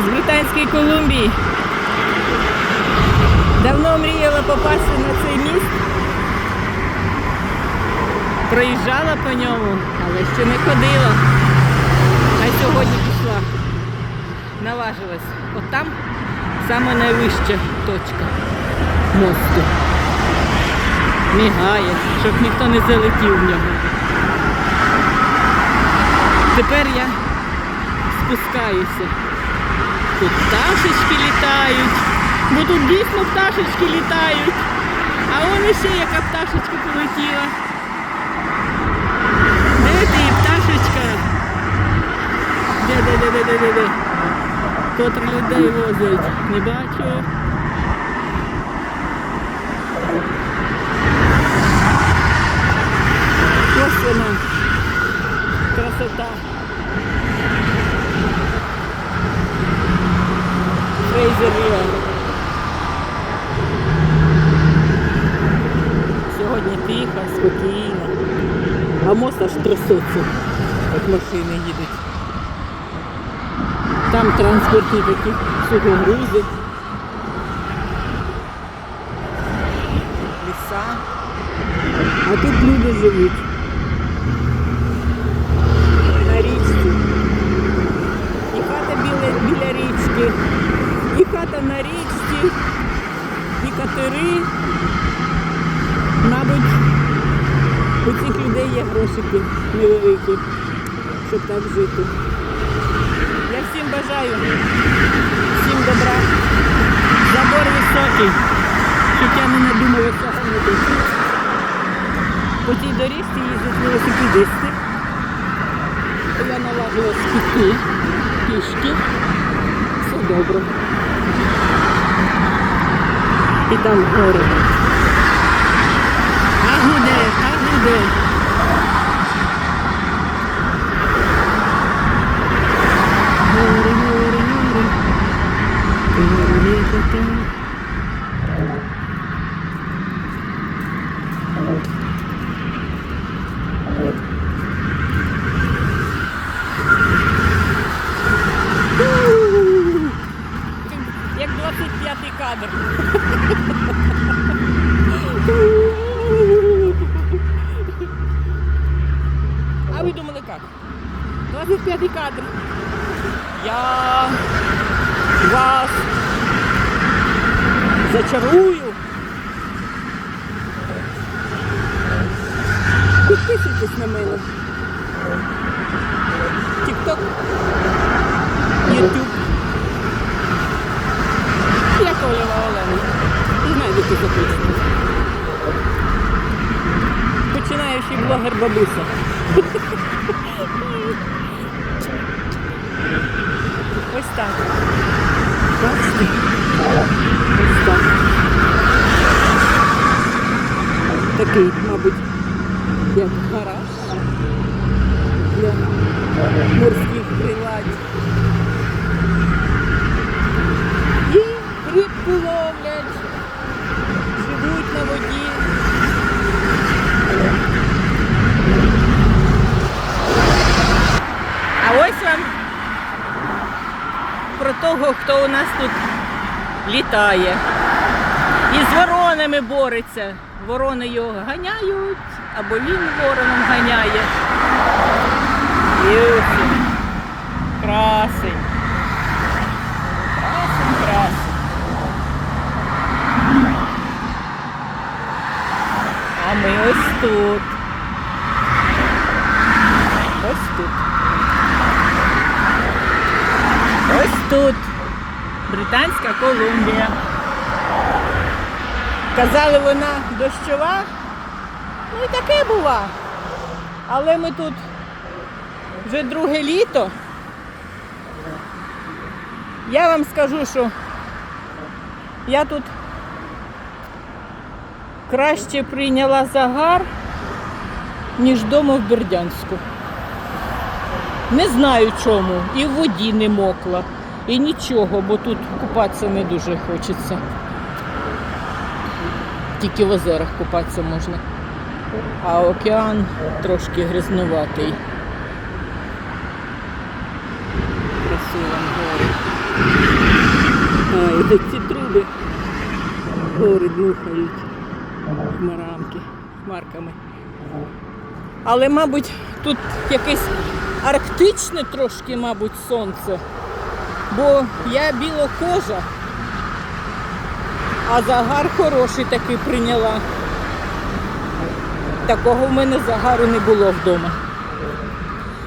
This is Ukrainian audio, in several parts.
з Британської Колумбії. Давно мріяла попасти на цей міст. Проїжджала по ньому, але ще не ходила. А сьогодні пішла. Наважилась. От там саме найвища точка мосту. Мігає, щоб ніхто не залетів в нього. Тепер я спускаюся. Тут пташечки літають, бо тут дійсно пташечки літають. А вон ще яка пташечка полетіла. Де ти, пташечка? Де, де, де, де, де, де, де? Котре людей возять. Не бачу. Ось вона. Красота. А мост аж трясеться, як машини їдуть. Там транспортні такі сухогрузи. Ліса. А тут люди живуть. На річці. І хата біля, біля річки, і хата на річці, і катери. Мабуть, У цих людей є грошики невеликі, щоб так жити. Я всім бажаю, всім добра. Забор високий, щоб я не надумалася гонити. По цій доріжці їздять велосипедисти. Я налажилась піти, пішки. Все добре. І там гори. А гуде, а гуде. Гори, гори, гори. Гори, кота. Як 25-й кадр. 25-й кадр. Я вас зачарую. Підписуйтесь на мене. Тік-ток, Ютуб. Я Колєва Олена. І знайдете записку. Починаючий блогер бабуся. Ось так. Бачите? Ось так. Такий, мабуть, як гараж для морських приладів. І рибку ловлять, живуть на воді. А ось вам про того, хто у нас тут літає. І з воронами бореться. Ворони його ганяють, або він вороном ганяє. Він. Красень. Красень, красень. А ми ось тут. Ось тут. Ось тут. Британська Колумбія. Казали, вона дощова. Ну і таке бува. Але ми тут вже друге літо. Я вам скажу, що я тут краще прийняла загар, ніж вдома в Бердянську. Не знаю чому. І в воді не мокла, і нічого, бо тут купатися не дуже хочеться. Тільки в озерах купатися можна. А океан трошки грязнуватий. Красивим гори. А, і де ці труби гори дмухають хмарамки, хмарками. Але, мабуть, тут якесь арктичне трошки, мабуть, сонце. Бо я білокожа, а загар хороший такий прийняла. Такого в мене загару не було вдома.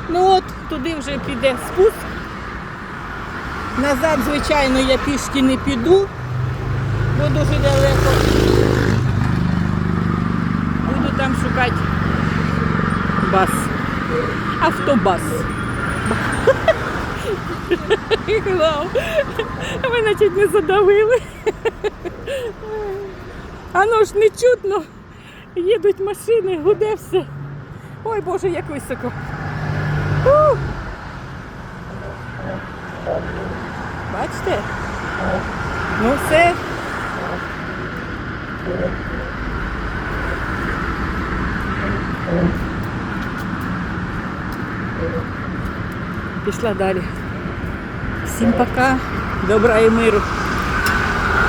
Ну от, туди вже піде спуск. Назад, звичайно, я пішки не піду, бо дуже далеко. Буду там шукати бас. Автобас. Вау. Мене чуть не задавили. А ну ж не чутно. Їдуть машини, гуде все. Ой Боже, як високо. Ух. Бачите? Ну все. Пішла далі. Всім пока. Добра і миру.